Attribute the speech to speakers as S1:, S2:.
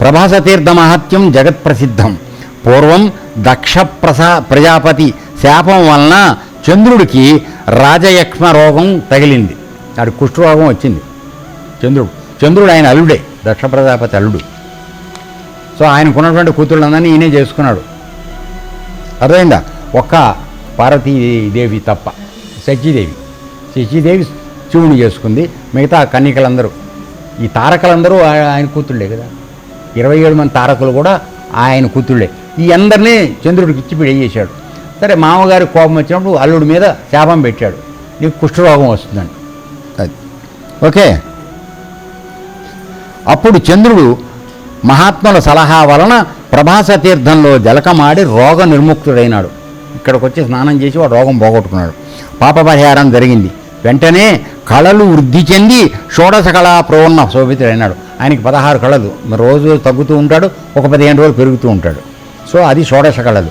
S1: ప్రభాస తీర్థ మహత్యం జగత్ప్రసిద్ధం. పూర్వం దక్ష ప్రసా ప్రజాపతి శాపం వలన చంద్రుడికి రాజయక్ష్మ రోగం తగిలింది. ఆడి కుష్ఠరోగం వచ్చింది. చంద్రుడు చంద్రుడు ఆయన అల్లుడే దక్ష ప్రజాపతి అల్లుడు. సో ఆయనకున్నటువంటి కూతుళ్ళందరినీ ఈయనే చేసుకున్నాడు. అర్థమైందా? ఒక్క పార్వతీదేవి తప్ప శచీదేవి శచీదేవి శివుని చేసుకుంది. మిగతా కన్యకలందరూ ఈ తారకలందరూ ఆయన కూతుళ్ళే కదా. ఇరవై ఏడు మంది తారకులు కూడా ఆయన కూతుళ్ళే. ఈ అందరినీ చంద్రుడికి ఇచ్చి పెళ్ళి చేశాడు. సరే మామగారి కోపం వచ్చినప్పుడు అల్లుడి మీద శాపం పెట్టాడు. నీకు కుష్ఠరోగం వస్తుందండి అది. ఓకే. అప్పుడు చంద్రుడు మహాత్ముల సలహా వలన ప్రభాస తీర్థంలో జలకమాడి రోగ నిర్ముక్తుడైనాడు. ఇక్కడికి వచ్చి స్నానం చేసి వాడు రోగం పోగొట్టుకున్నాడు. పాప పరిహారం జరిగింది. వెంటనే కళలు వృద్ధి చెంది షోడశ కళా ప్రవన్న శోభితుడైనాడు. ఆయనకి పదహారు కళలు. మరి రోజు తగ్గుతూ ఉంటాడు ఒక పదిహేను రోజులు పెరుగుతూ ఉంటాడు. సో అది షోడశ కళలు.